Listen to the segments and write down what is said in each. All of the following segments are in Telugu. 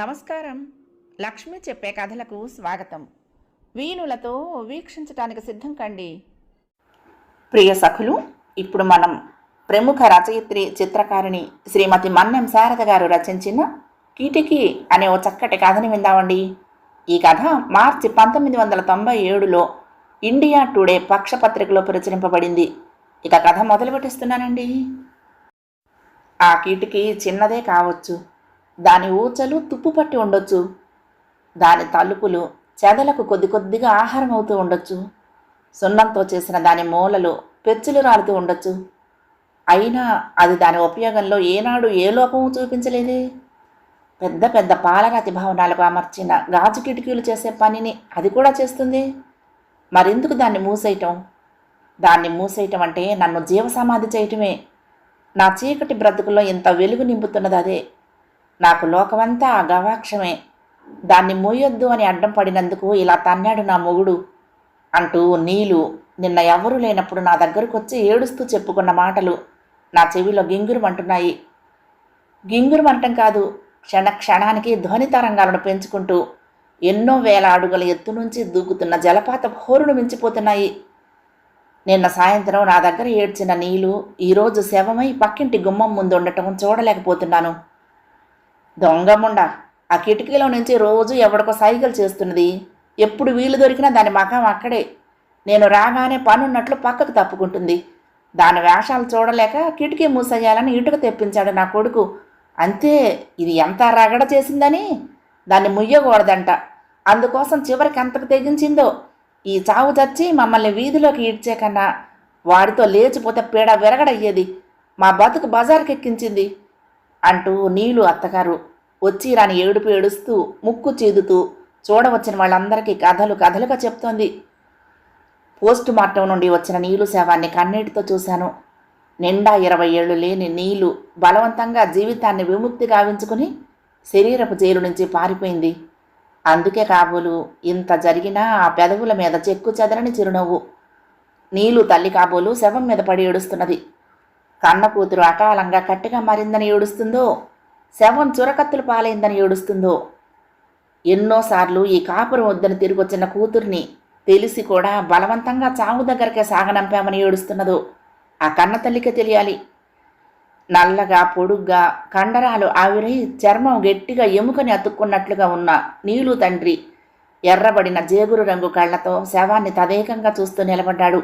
నమస్కారం. లక్ష్మి చెప్పే కథలకు స్వాగతం. వీణులతో వీక్షించటానికి సిద్ధం కండి. ప్రియ సఖులు ఇప్పుడు మనం ప్రముఖ రచయిత్రి చిత్రకారిణి శ్రీమతి మన్నెం శారద గారు రచించిన కిటికీ అనే ఓ చక్కటి కథని విందామండి. ఈ కథ మార్చి పంతొమ్మిది వందల తొంభై ఏడులో ఇండియా టుడే పక్షపత్రికలో ప్రచురింపబడింది. ఇక కథ మొదలు పెట్టిస్తున్నానండి ఆ కిటికీ చిన్నదే కావచ్చు. దాని ఊచలు తుప్పుపట్టి ఉండొచ్చు. దాని తలుపులు చెదలకు కొద్ది కొద్దిగా ఆహారం అవుతూ ఉండొచ్చు. సున్నంతో చేసిన దాని మూలలు పెచ్చులు రాలుతూ ఉండొచ్చు. అయినా అది దాని ఉపయోగంలో ఏనాడు ఏ లోపము చూపించలేదే. పెద్ద పెద్ద పాలరాతి భవనాలకు అమర్చిన గాజు కిటికీలు చేసే పనిని అది కూడా చేస్తుంది. మరెందుకు దాన్ని మూసేయటం? దాన్ని మూసేయటం అంటే నన్ను జీవసమాధి చేయటమే. నా చీకటి బ్రతుకులో ఇంత వెలుగు నింపుతున్నది అదే. నాకు లోకమంతా ఆ గవాక్షమే. దాన్ని మూయొద్దు అని అడ్డం పడినందుకు ఇలా తన్నాడు నా మొగుడు. అంటూ నీలు నిన్న ఎవరూ లేనప్పుడు నా దగ్గరకు వచ్చి ఏడుస్తూ చెప్పుకున్న మాటలు నా చెవిలో గింగురుమంటున్నాయి. గింగురుమంటం కాదు క్షణ క్షణానికి ధ్వని తరంగాలను పెంచుకుంటూ ఎన్నో వేల అడుగుల ఎత్తు నుంచి దూకుతున్న జలపాత హోరును మించిపోతున్నాయి. నిన్న సాయంత్రం నా దగ్గర ఏడ్చిన నీళ్ళు ఈరోజు శవమై పక్కింటి గుమ్మం ముందు ఉండటం చూడలేకపోతున్నాను. దొంగముండా ఆ కిటికీలో నుంచి రోజు ఎవడికో సైకిల్ చేస్తున్నది. ఎప్పుడు వీలు దొరికినా దాని మకం అక్కడే. నేను రాగానే పనున్నట్లు పక్కకు తప్పుకుంటుంది. దాని వేషాలు చూడలేక కిటికీ మూసేయాలని ఇటుక తెప్పించాడు నా కొడుకు. అంతే ఇది ఎంత రగడ చేసిందని? దాన్ని ముయ్యకూడదంట. అందుకోసం చివరికి ఎంతకు తెగించిందో? ఈ చావు చచ్చి మమ్మల్ని వీధిలోకి ఈడ్చే కన్నా వాడితో లేచిపోతే పీడ విరగడయ్యేది. మా బతుకు బజార్కెక్కించింది అంటూ నీలు అత్తగారు వచ్చి రాని ఏడుపు ఏడుస్తూ ముక్కు చీదుతూ చూడవచ్చిన వాళ్ళందరికీ కథలు కథలుగా చెప్తోంది. పోస్ట్ మార్టం నుండి వచ్చిన నీలు శవాన్ని కన్నీటితో చూశాను. నిండా ఇరవై ఏళ్ళు లేని నీలు బలవంతంగా జీవితాన్ని విముక్తి గావించుకుని శరీరపు జైలు నుంచి పారిపోయింది. అందుకే కాబోలు ఇంత జరిగినా ఆ పెదవుల మీద చెక్కు చెదరని చిరునవ్వు. నీలు తల్లి కాబోలు శవం మీద పడి ఏడుస్తున్నది. కన్న కూతురు అకాలంగా కట్టిగా మారిందని ఏడుస్తుందో శవం చురకత్తులు పాలైందని ఏడుస్తుందో. ఎన్నోసార్లు ఈ కాపురం వద్దని తిరిగొచ్చిన కూతుర్ని తెలిసి కూడా బలవంతంగా చావు దగ్గరకే సాగనంపామని ఏడుస్తున్నదో ఆ కన్న తల్లికే తెలియాలి. నల్లగా పొడుగ్గా కండరాలు ఆవిరై చర్మం గట్టిగా ఎముకని అతుక్కున్నట్లుగా ఉన్న నీలు తండ్రి ఎర్రబడిన జేగురు రంగు కళ్ళతో శవాన్ని తదేకంగా చూస్తూ నిలబడ్డాడు.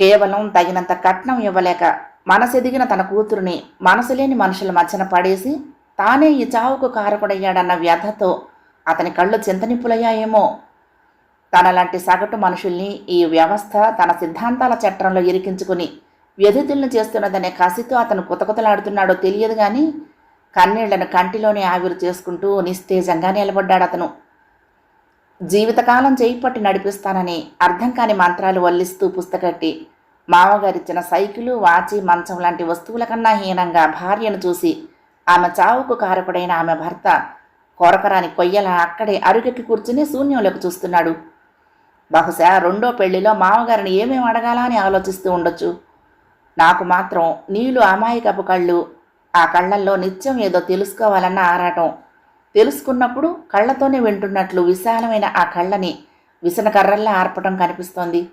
కేవలం తగినంత కట్నం ఇవ్వలేక మనసెదిగిన తన కూతురుని మనసులేని మనుషుల మధ్యన పడేసి తానే ఈ చావుకు కారకుడయ్యాడన్న వ్యధతో అతని కళ్ళు చింతనిప్పులయ్యాయేమో. తనలాంటి సగటు మనుషుల్ని ఈ వ్యవస్థ తన సిద్ధాంతాల చట్రంలో ఇరికించుకుని వ్యధితులను చేస్తున్నదనే కసితో అతను కుతకుతలాడుతున్నాడో తెలియదు కానీ కన్నీళ్ళను కంటిలోనే ఆవిరి చేసుకుంటూ నిస్తేజంగా నిలబడ్డాడు అతను. జీవితకాలం చేయి పట్టి నడిపిస్తానని అర్థం కాని మంత్రాలు వల్లిస్తూ పుస్తకట్టి మామగారిచ్చిన సైకిలు వాచి మంచం లాంటి వస్తువుల కన్నా హీనంగా భార్యను చూసి ఆమె చావుకు కారకుడైన ఆమె భర్త కొరకరాని కొయ్యల అక్కడే అరుగెక్కి కూర్చుని శూన్యంలోకి చూస్తున్నాడు. బహుశా రెండో పెళ్ళిలో మామగారిని ఏమేమి అడగాలా అని ఆలోచిస్తూ ఉండొచ్చు. నాకు మాత్రం నీళ్ళు అమాయకపు కళ్ళు. ఆ కళ్ళల్లో నిత్యం ఏదో తెలుసుకోవాలన్న ఆరాటం. తెలుసుకున్నప్పుడు కళ్ళతోనే వింటున్నట్లు విశాలమైన ఆ కళ్ళని విసనకర్రల్లా ఆర్పటం కనిపిస్తోంది.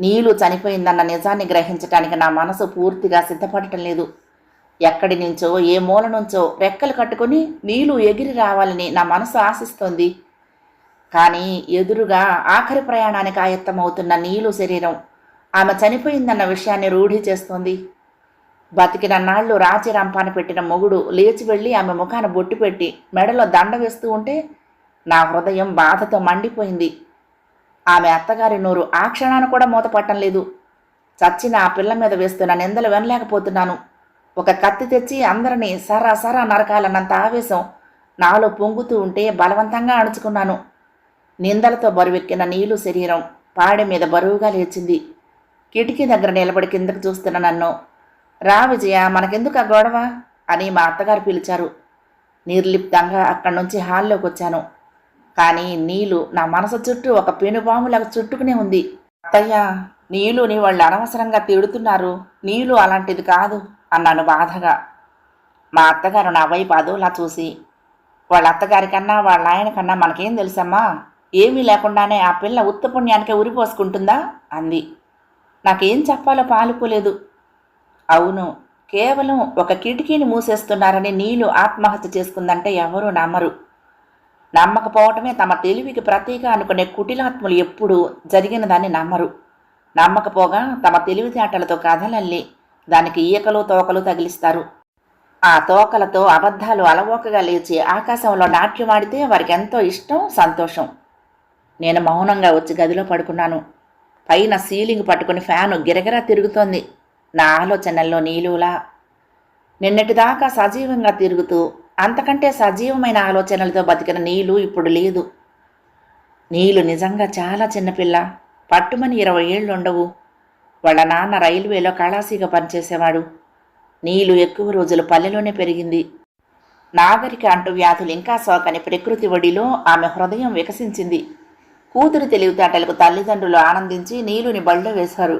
నీళ్ళు చనిపోయిందన్న నిజాన్ని గ్రహించటానికి నా మనసు పూర్తిగా సిద్ధపడటం లేదు. ఎక్కడి నుంచో ఏ మూల నుంచో రెక్కలు కట్టుకొని నీళ్ళు ఎగిరి రావాలని నా మనసు ఆశిస్తోంది. కానీ ఎదురుగా ఆఖరి ప్రయాణానికి ఆయత్తమవుతున్న నీలు శరీరం ఆమె చనిపోయిందన్న విషయాన్ని రూఢి చేస్తోంది. బతికిన నాళ్ళు పెట్టిన మొగుడు లేచి వెళ్ళి ఆమె ముఖాన బొట్టు పెట్టి మెడలో దండ వేస్తూ ఉంటే నా హృదయం బాధతో మండిపోయింది. ఆమె అత్తగారి నోరు ఆ క్షణాన కూడా మూతపట్టం లేదు. చచ్చిన ఆ పిల్ల మీద వేస్తున్న నిందలు వినలేకపోతున్నాను. ఒక కత్తి తెచ్చి అందరినీ సరా సరా నరకాలన్నంత ఆవేశం నాలో పొంగుతూ ఉంటే బలవంతంగా అణుచుకున్నాను. నిందలతో బరువెక్కిన నీలు శరీరం పాడె మీద బరువుగా లేచింది. కిటికీ దగ్గర నిలబడి కిందకు చూస్తున్న నన్ను రా విజయ మనకెందుకు ఆ గొడవ? అని మా అత్తగారు పిలిచారు. నిర్లిప్తంగా అక్కడి నుంచి హాల్లోకి వచ్చాను. కానీ నీలు నా మనసు చుట్టూ ఒక పెనుబాములాగా చుట్టుకునే ఉంది. అత్తయ్య నీలుని వాళ్ళు అనవసరంగా తిడుతున్నారు. నీలు అలాంటిది కాదు అన్నాను బాధగా. మా అత్తగారు నా వైపు అదోలా చూసి వాళ్ళ అత్తగారి కన్నా వాళ్ళ ఆయన కన్నా మనకేం తెలుసమ్మా? ఏమీ లేకుండానే ఆ పిల్ల ఉత్తపుణ్యానికే ఉరిపోసుకుంటుందా అంది. నాకేం చెప్పాలో పాలుపోలేదు. అవును కేవలం ఒక కిటికీని మూసేస్తున్నారని నీళ్ళు ఆత్మహత్య చేసుకుందంటే ఎవరూ నమ్మరు. నమ్మకపోవటమే తమ తెలివికి ప్రతీక అనుకునే కుటిలాత్ములు ఎప్పుడూ జరిగిన దాన్ని నమ్మరు. నమ్మకపోగా తమ తెలివితేటలతో కథలల్లి దానికి ఈకలు తోకలు తగిలిస్తారు. ఆ తోకలతో అబద్ధాలు అలవోకగా లేచి ఆకాశంలో నాట్యమాడితే వారికి ఎంతో ఇష్టం సంతోషం. నేను మౌనంగా వచ్చి గదిలో పడుకున్నాను. పైన సీలింగ్ పట్టుకుని ఫ్యాను గిరగిరా తిరుగుతోంది. నా ఆలోచనల్లో నీలులా. నిన్నటిదాకా సజీవంగా తిరుగుతూ అంతకంటే సజీవమైన ఆలోచనలతో బతికిన నీలు ఇప్పుడు లేదు. నీలు నిజంగా చాలా చిన్నపిల్ల పట్టుమని ఇరవై ఏళ్ళు ఉండవు. వాళ్ళ నాన్న రైల్వేలో కళాసీగా పనిచేసేవాడు. నీలు ఎక్కువ రోజులు పల్లెలోనే పెరిగింది. నాగరిక అంటు వ్యాధులు ఇంకా సోకని ప్రకృతి ఒడిలో ఆమె హృదయం వికసించింది. కూతురు తెలివితేటలకు తల్లిదండ్రులు ఆనందించి నీలుని బళ్ళో వేశారు.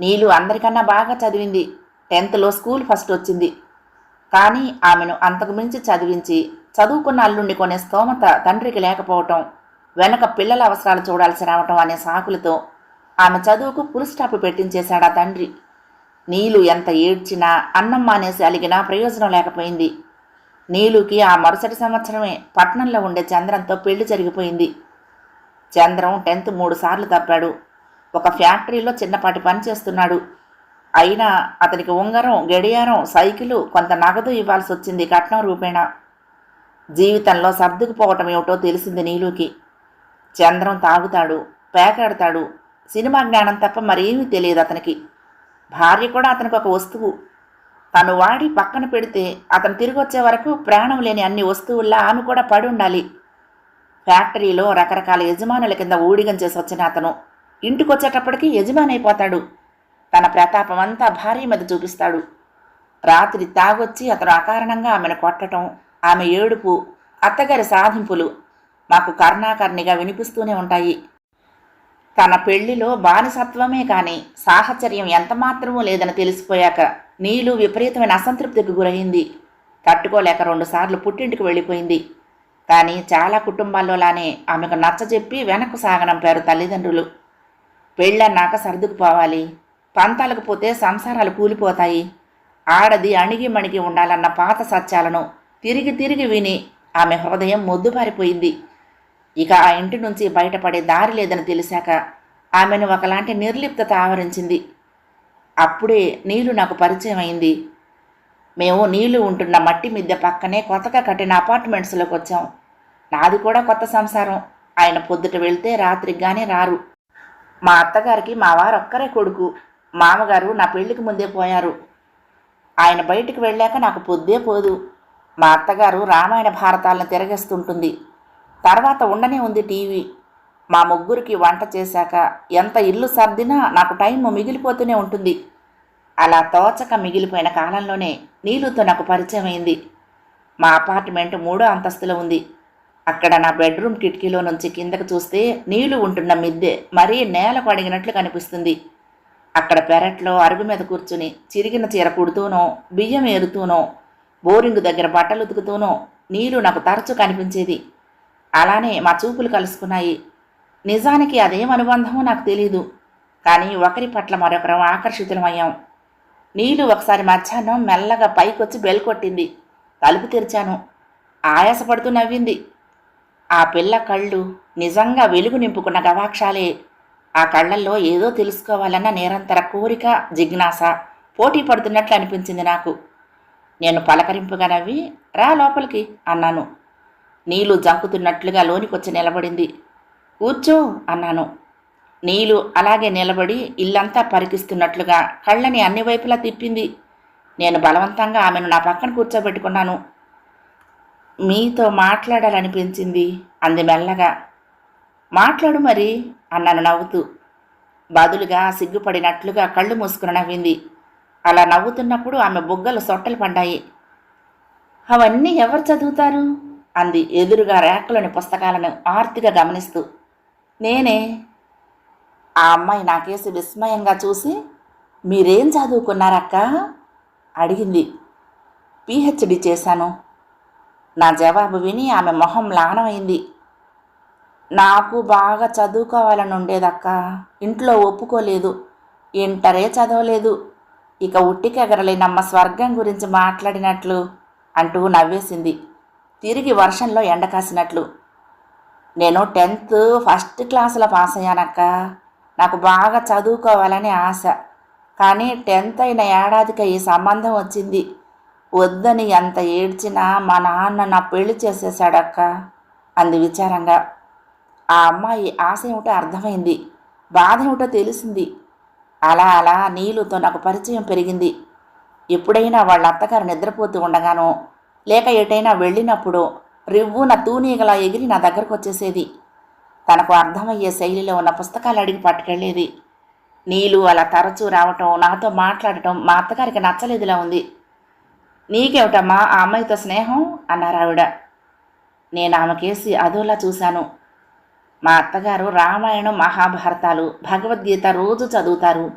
నీలు అందరికన్నా బాగా చదివింది. టెన్త్లో స్కూల్ ఫస్ట్ వచ్చింది. కానీ ఆమెను అంతకు మించి చదివించి చదువుకున్న అల్లుండి కొనే స్తోమత తండ్రికి లేకపోవటం వెనక పిల్లల అవసరాలు చూడాల్సి రావటం అనే సాకులతో ఆమె చదువుకు ఫుల్ స్టాప్ పెట్టించేశాడా తండ్రి. నీలు ఎంత ఏడ్చినా అన్నం మానేసి అలిగినా ప్రయోజనం లేకపోయింది. నీలుకి ఆ మరుసటి సంవత్సరమే పట్నంలో ఉండే చంద్రంతో పెళ్ళి జరిగిపోయింది. చంద్రం టెన్త్ మూడు సార్లు తప్పాడు. ఒక ఫ్యాక్టరీలో చిన్నపాటి పని చేస్తున్నాడు. అయినా అతనికి ఉంగరం గడియారం సైకిలు కొంత నగదు ఇవ్వాల్సి వచ్చింది కట్నం రూపేణా. జీవితంలో సర్దుకుపోవటం ఏమిటో తెలిసింది నీలుకి. చంద్రం తాగుతాడు పేకాడతాడు. సినిమా జ్ఞానం తప్ప మరేమీ తెలియదు అతనికి. భార్య కూడా అతనికి ఒక వస్తువు. తను వాడి పక్కన పెడితే అతను తిరిగి వచ్చే వరకు ప్రాణం లేని అన్ని వస్తువుల్లా ఆమె కూడా పడి ఉండాలి. ఫ్యాక్టరీలో రకరకాల యజమానుల కింద ఊడిగం చేసి వచ్చిన అతను. ఇంటికి వచ్చేటప్పటికి యజమాని అయిపోతాడు. తన ప్రతాపమంతా భార్య మీద చూపిస్తాడు. రాత్రి తాగొచ్చి అతను అకారణంగా ఆమెను కొట్టడం ఆమె ఏడుపు అత్తగారి సాధింపులు మాకు కర్ణాకర్ణిగా వినిపిస్తూనే ఉంటాయి. తన పెళ్ళిలో బానిసత్వమే కాని సాహచర్యం ఎంతమాత్రమూ లేదని తెలిసిపోయాక నీలు విపరీతమైన అసంతృప్తికి గురైంది. తట్టుకోలేక రెండుసార్లు పుట్టింటికి వెళ్ళిపోయింది. కానీ చాలా కుటుంబాల్లోలానే ఆమెకు నచ్చజెప్పి వెనక్కు సాగనంపారు తల్లిదండ్రులు. పెళ్ళన్నాక సర్దుకుపోవాలి పంతాలకు పోతే సంసారాలు కూలిపోతాయి. ఆడది అణిగి మణిగి ఉండాలన్న పాత సత్యాలను తిరిగి తిరిగి విని ఆమె హృదయం మొద్దుబారిపోయింది. ఇక ఆ ఇంటి నుంచి బయటపడే దారి లేదని తెలిసాక ఆమెను ఒకలాంటి నిర్లిప్తత ఆవరించింది. అప్పుడే నీళ్ళు నాకు పరిచయం అయింది. మేము నీళ్ళు ఉంటున్న మట్టి మిద్దె పక్కనే కొత్తగా కట్టిన అపార్ట్మెంట్స్లోకి వచ్చాం. నాది కూడా కొత్త సంసారం. ఆయన పొద్దుట వెళ్తే రాత్రికి గానే రారు. మా అత్తగారికి మా వారు ఒక్కరే కొడుకు. మామగారు నా పెళ్ళికి ముందే పోయారు. ఆయన బయటికి వెళ్ళాక నాకు పొద్దే పోదు. మా అత్తగారు రామాయణ భారతాలను తిరగేస్తుంటుంది. తర్వాత ఉండనే ఉంది టీవీ. మా ముగ్గురికి వంట చేశాక ఎంత ఇల్లు సర్దినా నాకు టైం మిగిలిపోతూనే ఉంటుంది. అలా తోచక మిగిలిపోయిన కాలంలోనే నీళ్ళుతో నాకు పరిచయం అయింది మా అపార్ట్మెంట్ మూడో అంతస్తులో ఉంది. అక్కడ నా బెడ్రూమ్ కిటికీలో నుంచి కిందకు చూస్తే నీళ్ళు ఉంటున్న మిద్దె మరీ నేల పడిగినట్లు కనిపిస్తుంది. అక్కడ పెరట్లో అరుగు మీద కూర్చుని చిరిగిన చీర కుడుతూనో బియ్యం ఏరుతూనో బోరింగ్ దగ్గర బట్టలు ఉతుకుతూనో నీళ్ళు నాకు తరచూ కనిపించేది. అలానే మా చూపులు కలుసుకున్నాయి. నిజానికి అదేం అనుబంధమో నాకు తెలియదు కానీ ఒకరి పట్ల మరొకరం ఆకర్షితులమయ్యాం. నీళ్ళు ఒకసారి మధ్యాహ్నం మెల్లగా పైకొచ్చి బెల్ కొట్టింది. తలుపు తెరిచాను. ఆయాసపడుతూ నవ్వింది. ఆ పిల్ల కళ్ళు నిజంగా వెలుగు నింపుకున్న గవాక్షాలే. ఆ కళ్ళల్లో ఏదో తెలుసుకోవాలన్న నిరంతర కోరిక జిజ్ఞాస పోటీ పడుతున్నట్లు అనిపించింది నాకు. నేను పలకరింపుగా నవ్వి రా లోపలికి అన్నాను. నీళ్ళు జంకుతున్నట్లుగా లోనికొచ్చి నిలబడింది. కూర్చో అన్నాను. నీలు అలాగే నిలబడి ఇల్లంతా పరికిస్తున్నట్లుగా కళ్ళని అన్ని వైపులా తిప్పింది. నేను బలవంతంగా ఆమెను నా పక్కన కూర్చోబెట్టుకున్నాను. మీతో మాట్లాడాలనిపించింది. అంది మెల్లగా. మాట్లాడు మరి అన్నాను నవ్వుతూ. బదులుగా సిగ్గుపడినట్లుగా కళ్ళు మూసుకుని నవ్వింది. అలా నవ్వుతున్నప్పుడు ఆమె బుగ్గలు సొట్టలు పడ్డాయి. అవన్నీ ఎవరు చదువుతారు? అంది ఎదురుగా ర్యాక్లోని పుస్తకాలను ఆర్తిగా గమనిస్తూ. నేనే. ఆ అమ్మాయి నాకేసి విస్మయంగా చూసి మీరేం చదువుకున్నారక్క? అడిగింది. పిహెచ్డి చేశాను. నా జవాబు విని ఆమె మొహం లానమైంది. నాకు బాగా చదువుకోవాలని ఉండేదక్క. ఇంట్లో ఒప్పుకోలేదు. ఇంటరే చదవలేదు. ఇక ఉట్టికెగరలేనమ్మ స్వర్గం గురించి మాట్లాడినట్లు అంటూ నవ్వేసింది. తిరిగి వర్షంలో ఎండ కాసినట్లు. నేను టెన్త్ ఫస్ట్ క్లాసులో పాస్ అయ్యానక్క. నాకు బాగా చదువుకోవాలని ఆశ. కానీ టెన్త్ అయిన ఏడాదికి ఈ సంబంధం వచ్చింది. వద్దని ఎంత ఏడ్చినా మా నాన్న నా పెళ్ళి చేసేసాడక్క అంది విచారంగా. ఆ అమ్మాయి ఆశ ఏమిటో అర్థమైంది బాధ ఏమిటో తెలిసింది. అలా అలా నీలుతో నాకు పరిచయం పెరిగింది. ఎప్పుడైనా వాళ్ళ అత్తగారు నిద్రపోతూ ఉండగానో లేక ఎటైనా వెళ్ళినప్పుడు రివ్వున తూనీగలా ఎగిరి నా దగ్గరకు వచ్చేసేది. తనకు అర్థమయ్యే శైలిలో ఉన్న పుస్తకాలు అడిగి పట్టుకెళ్ళేది. నీలు అలా తరచూ రావటం నాతో మాట్లాడటం మా అత్తగారికి నచ్చలేదులా ఉంది. నీకేమిటమ్మా ఆ అమ్మాయితో స్నేహం? అన్నారు ఆవిడ. నేను ఆమెకేసి అదోలా చూశాను. మా అత్తగారు రామాయణం మహాభారతాలు భగవద్గీత రోజు చదువుతారు.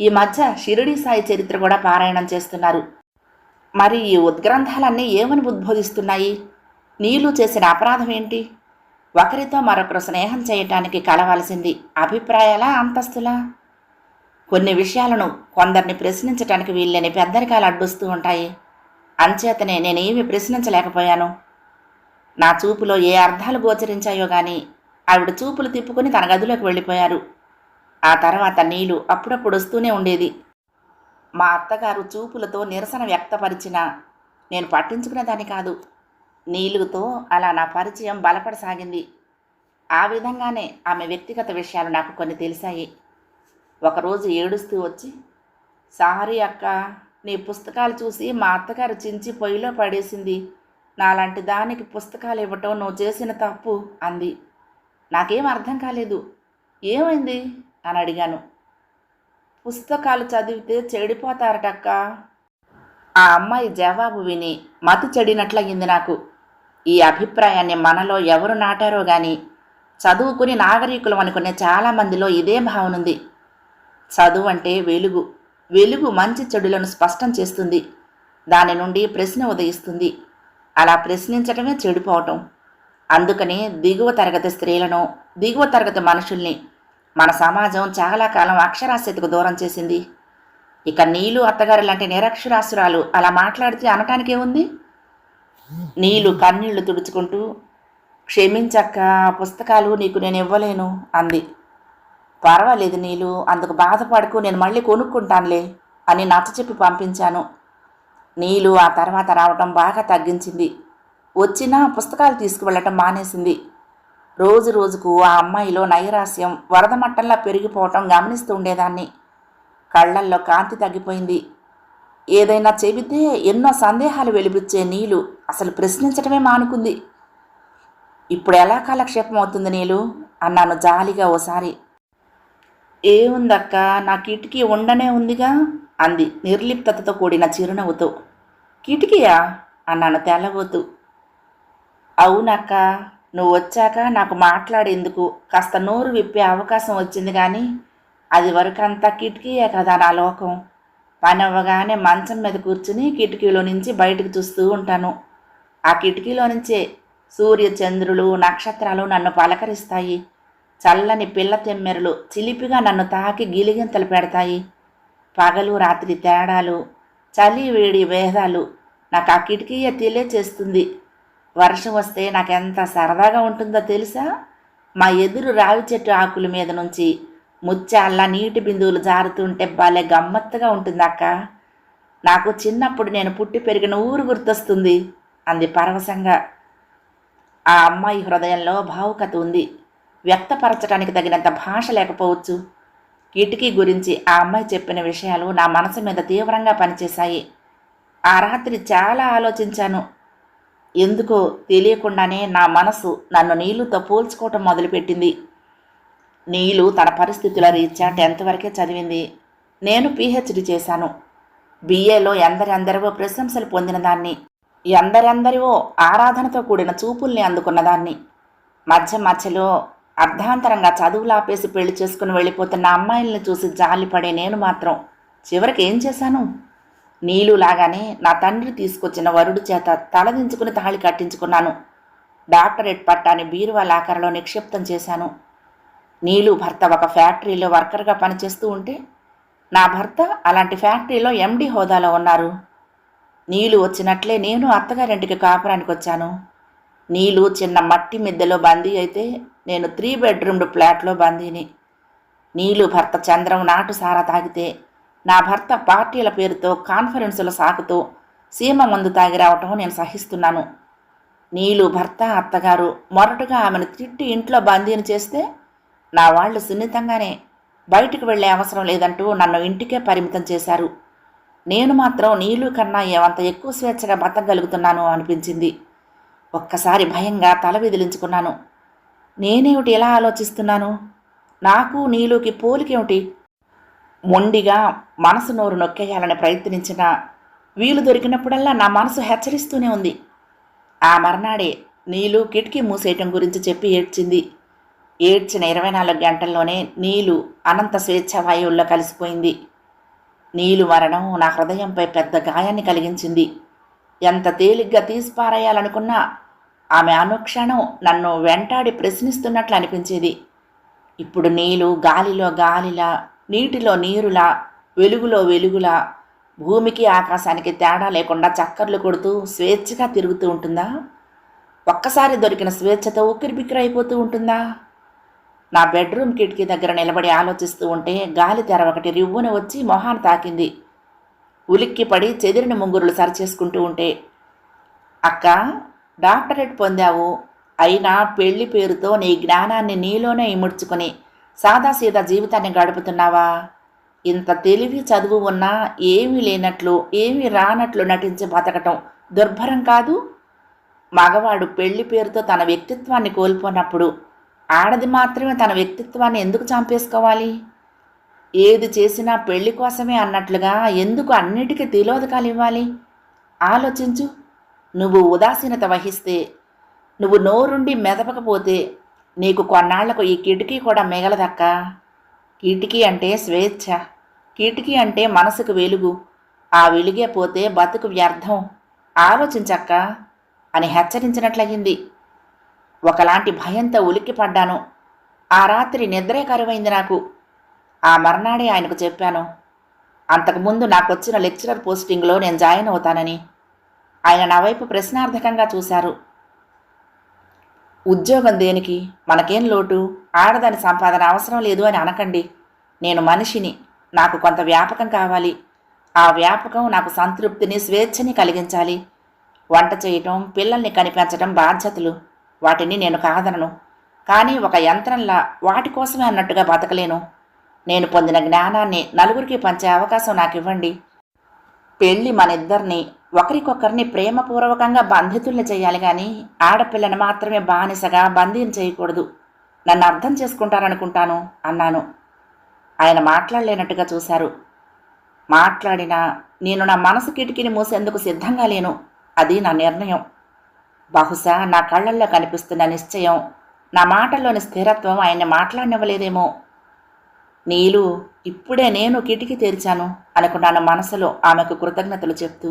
ఈ మధ్య షిరిడి సాయి చరిత్ర కూడా పారాయణం చేస్తున్నారు. మరి ఈ ఉద్గ్రంథాలన్నీ ఏమని ఉద్బోధిస్తున్నాయి? నీళ్ళు చేసిన అపరాధం ఏంటి? ఒకరితో మరొకరు స్నేహం చేయటానికి కలవాల్సింది అభిప్రాయాలా అంతస్తులా? కొన్ని విషయాలను కొందరిని ప్రశ్నించటానికి వీళ్ళని పెద్దరికాలు అడ్డుస్తూ ఉంటాయి. అంచేతనే నేనేమి ప్రశ్నించలేకపోయాను. నా చూపులో ఏ అర్థాలు గోచరించాయో గాని ఆవిడ చూపులు తిప్పుకొని తన గదిలోకి వెళ్ళిపోయారు. ఆ తర్వాత నీళ్ళు అప్పుడప్పుడు వస్తూనే ఉండేది. మా అత్తగారు చూపులతో నిరసన వ్యక్తపరిచినా నేను పట్టించుకునేదాన్ని కాదు. నీలుగుతో అలా నా పరిచయం బలపడసాగింది. ఆ విధంగానే ఆమె వ్యక్తిగత విషయాలు నాకు కొన్ని తెలిసాయి. ఒకరోజు ఏడుస్తూ వచ్చి సారీ అక్క నీ పుస్తకాలు చూసి మా అత్తగారు చించి పొయ్యిలో పడేసింది. నాలాంటి దానికి పుస్తకాలు ఇవ్వటం నువ్వు చేసిన తప్పు అంది. నాకేం అర్థం కాలేదు. ఏమైంది? అని అడిగాను. పుస్తకాలు చదివితే చెడిపోతారటక్క. ఆ అమ్మాయి జవాబు విని మతి చెడినట్లయింది నాకు. ఈ అభిప్రాయాన్ని మనలో ఎవరు నాటారో గాని చదువుకుని నాగరికులం అనుకునే చాలామందిలో ఇదే భావనుంది. చదువు అంటే వెలుగు. వెలుగు మంచి చెడులను స్పష్టం చేస్తుంది. దాని నుండి ప్రశ్న ఉదయిస్తుంది. అలా ప్రశ్నించటమే చెడిపోవటం అందుకని దిగువ తరగతి స్త్రీలను దిగువ తరగతి మనుషుల్ని మన సమాజం చాలా కాలం అక్షరాస్యతకు దూరం చేసింది. ఇక నీలు అత్తగారు లాంటి నిరక్షరాస్యురాలు అలా మాట్లాడితే అనటానికే ఉంది? నీలు కన్నీళ్ళు తుడుచుకుంటూ క్షమించక్క పుస్తకాలు నీకు నేను ఇవ్వలేను అంది. పర్వాలేదు నీలు అందుకు బాధపడకు నేను మళ్ళీ కొనుక్కుంటానులే అని నచ్చచెప్పి పంపించాను. నీలు ఆ తర్వాత రావటం బాగా తగ్గించింది. వచ్చినా పుస్తకాలు తీసుకువెళ్ళటం మానేసింది. రోజు రోజుకు ఆ అమ్మాయిలో నైరాస్యం వరద మట్టంలా పెరిగిపోవటం గమనిస్తూ ఉండేదాన్ని. కళ్ళల్లో కాంతి తగ్గిపోయింది. ఏదైనా చెబితే ఎన్నో సందేహాలు వెలిపించే నీలు అసలు ప్రశ్నించటమే మానుకుంది. ఇప్పుడు ఎలా కాలక్షేపం అవుతుంది నీలు? అన్నాను జాలిగా ఓసారి. ఏముందక్క? నా కిటికీ ఉండనే ఉందిగా? అంది నిర్లిప్తతతో కూడిన చిరునవ్వుతో. కిటికీయా? అన్నాను తెల్లబోతూ. అవునక్క నువ్వు వచ్చాక నాకు మాట్లాడేందుకు కాస్త నోరు విప్పే అవకాశం వచ్చింది కానీ అది వరకంతా కిటికీయే కదా నా లోకం. పని అవ్వగానే మంచం మీద కూర్చుని కిటికీలో నుంచి బయటకు చూస్తూ ఉంటాను. ఆ కిటికీలో నుంచే సూర్య చంద్రులు నక్షత్రాలు నన్ను పలకరిస్తాయి. చల్లని పిల్ల తెమ్మెరలు చిలిపిగా నన్ను తాకి గిలిగింతలు పెడతాయి. పగలు రాత్రి తేడాలు చలి వేడి భేదాలు నాకు ఆ కిటికీయే తెలియచేస్తుంది వర్షం వస్తే నాకెంత సరదాగా ఉంటుందో తెలుసా? మా ఎదురు రావి చెట్టు ఆకుల మీద నుంచి ముత్యాల్లా నీటి బిందువులు జారుతుంటే భలే గమ్మత్తుగా ఉంటుంది అక్క. నాకు చిన్నప్పుడు నేను పుట్టి పెరిగిన ఊరు గుర్తొస్తుంది. అంది పరవశంగా. ఆ అమ్మాయి హృదయంలో భావుకత ఉంది. వ్యక్తపరచడానికి తగినంత భాష లేకపోవచ్చు. కిటికీ గురించి ఆ అమ్మాయి చెప్పిన విషయాలు నా మనసు మీద తీవ్రంగా పనిచేశాయి. ఆ రాత్రి చాలా ఆలోచించాను. ఎందుకో తెలియకుండానే నా మనసు నన్ను నీళ్ళుతో పోల్చుకోవటం మొదలుపెట్టింది. నీలు తన పరిస్థితుల రీత్యా టెన్త్ వరకే చదివింది. నేను పిహెచ్డి చేశాను. బిఏలో ఎందరెందరివో ప్రశంసలు పొందిన దాన్ని ఎందరెందరివో ఆరాధనతో కూడిన చూపుల్ని అందుకున్నదాన్ని మధ్య మధ్యలో అర్ధాంతరంగా చదువులాపేసి పెళ్ళి చేసుకుని వెళ్ళిపోతున్న అమ్మాయిల్ని చూసి జాలిపడే నేను మాత్రం చివరికి ఏం చేశాను? నీళ్ళు లాగానే నా తండ్రి తీసుకొచ్చిన వరుడు చేత తలదించుకుని తాళి కట్టించుకున్నాను. డాక్టరేట్ పట్టాన్ని బీరువా లాకర్లో నిక్షిప్తం చేశాను. నీలు భర్త ఒక ఫ్యాక్టరీలో వర్కర్గా పనిచేస్తూ ఉంటే నా భర్త అలాంటి ఫ్యాక్టరీలో ఎండి హోదాలో ఉన్నారు. నీళ్ళు వచ్చినట్లే నేను అత్తగారింటికి కాపురానికి వచ్చాను నీలు చిన్న మట్టి మిద్దెలో బందీ అయితే నేను త్రీ బెడ్రూమ్డ్ ఫ్లాట్లో బందీని నీలు భర్త చంద్రం నాటు సారా తాగితే నా భర్త పార్టీల పేరుతో కాన్ఫరెన్సుల సాకుతో సీమ మందు తాగి రావటం నేను సహిస్తున్నాను. నీలు భర్త అత్తగారు మొరటుగా ఆమెను తిట్టి ఇంట్లో బందీని చేస్తే నా వాళ్ళు సున్నితంగానే బయటికి వెళ్ళే అవసరం లేదంటూ నన్ను ఇంటికే పరిమితం చేశారు. నేను మాత్రం నీళ్ళు కన్నా ఏమంత ఎక్కువ స్వేచ్ఛగా బతకగలుగుతున్నాను అనిపించింది. ఒక్కసారి భయంగా తల విదిలించుకున్నాను. నేనేమిటి ఎలా ఆలోచిస్తున్నాను? నాకు నీలోకి పోలికేమిటి? మొండిగా మనసు నోరు నొక్కేయాలని ప్రయత్నించిన వీలు దొరికినప్పుడల్లా నా మనసు హెచ్చరిస్తూనే ఉంది. ఆ మర్నాడే నీలు కిటికీ మూసేయటం గురించి చెప్పి ఏడ్చింది. ఏడ్చిన ఇరవై నాలుగు గంటల్లోనే నీలు అనంత స్వేచ్ఛ వాయువుల్లో కలిసిపోయింది. నీలు మరణం నా హృదయంపై పెద్ద గాయాన్ని కలిగించింది. ఎంత తేలిగ్గా తీసిపారేయాలనుకున్నా ఆమె అనుక్షణం నన్ను వెంటాడి ప్రశ్నిస్తున్నట్లు అనిపించేది. ఇప్పుడు నీళ్ళు గాలిలో గాలిలా నీటిలో నీరులా వెలుగులో వెలుగులా భూమికి ఆకాశానికి తేడా లేకుండా చక్కర్లు కొడుతూ స్వేచ్ఛగా తిరుగుతూ ఉంటుందా? ఒక్కసారి దొరికిన స్వేచ్ఛతో ఉక్కిరిబిక్కిరి అయిపోతూ ఉంటుందా? నా బెడ్రూమ్ కిటికీ దగ్గర నిలబడి ఆలోచిస్తూ ఉంటే గాలి తెర ఒకటి రివ్వున వచ్చి మొహాన్ని తాకింది. ఉలిక్కి పడి చెదిరిన ముంగురులు సరిచేసుకుంటూ ఉంటే అక్క డాక్టరేట్ పొందావు? అయినా పెళ్ళి పేరుతో నీ జ్ఞానాన్ని నీలోనే ఇముడ్చుకుని సాదాసీదా జీవితాన్ని గడుపుతున్నావా? ఇంత తెలివి చదువు ఉన్నా ఏమీ లేనట్లు ఏమీ రానట్లు నటించి బతకటం దుర్భరం కాదు? మగవాడు పెళ్ళి పేరుతో తన వ్యక్తిత్వాన్ని కోల్పోనప్పుడు ఆడది మాత్రమే తన వ్యక్తిత్వాన్ని ఎందుకు చంపేసుకోవాలి? ఏది చేసినా పెళ్ళి కోసమే అన్నట్లుగా ఎందుకు అన్నిటికీ తిలోదకాలు ఇవ్వాలి ఆలోచించు. నువ్వు ఉదాసీనత వహిస్తే నువ్వు నోరుండి మెదపకపోతే నీకు కొన్నాళ్ళకు ఈ కిటికీ కూడా మిగలదక్క. కిటికీ అంటే స్వేచ్ఛ. కిటికీ అంటే మనసుకు వెలుగు. ఆ వెలుగే పోతే బతుకు వ్యర్థం. ఆలోచించక్క. అని హెచ్చరించినట్లయింది. ఒకలాంటి భయంతో ఉలిక్కిపడ్డాను ఆ రాత్రి నిద్రే కరువైంది నాకు. ఆ మర్నాడే ఆయనకు చెప్పాను. అంతకుముందు నాకు వచ్చిన లెక్చరర్ పోస్టింగ్లో నేను జాయిన్ అవుతానని. ఆయన నా వైపు ప్రశ్నార్థకంగా చూశారు. ఉద్యోగం దేనికి? మనకేం లోటు? ఆడదాని సంపాదన అవసరం లేదు అని అనకండి. నేను మనిషిని. నాకు కొంత వ్యాపకం కావాలి. ఆ వ్యాపకం నాకు సంతృప్తిని స్వేచ్ఛని కలిగించాలి. వంట చేయటం పిల్లల్ని కనిపించడం బాధ్యతలు. వాటిని నేను కాదనను. కానీ ఒక యంత్రంలా వాటి కోసమే అన్నట్టుగా బతకలేను. నేను పొందిన జ్ఞానాన్ని నలుగురికి పంచే అవకాశం నాకు ఇవ్వండి పెళ్ళి మన ఇద్దరిని ఒకరికొకరిని ప్రేమపూర్వకంగా బంధితుల్ని చేయాలి కానీ ఆడపిల్లని మాత్రమే బానిసగా బందీని చేయకూడదు. నన్ను అర్థం చేసుకుంటారనుకుంటాను అన్నాను. ఆయన మాట్లాడలేనట్టుగా చూశారు. మాట్లాడినా నేను నా మనసు కిటికీని మూసేందుకు సిద్ధంగా లేను. అది నా నిర్ణయం. బహుశా నా కళ్ళల్లో కనిపిస్తున్న నిశ్చయం నా మాటల్లోని స్థిరత్వం ఆయన్ని మాట్లాడనివ్వలేదేమో. నీలు ఇప్పుడే నేను కిటికీ తెరిచాను అనుకున్నాను మనసులో ఆమెకు కృతజ్ఞతలు చెప్తూ.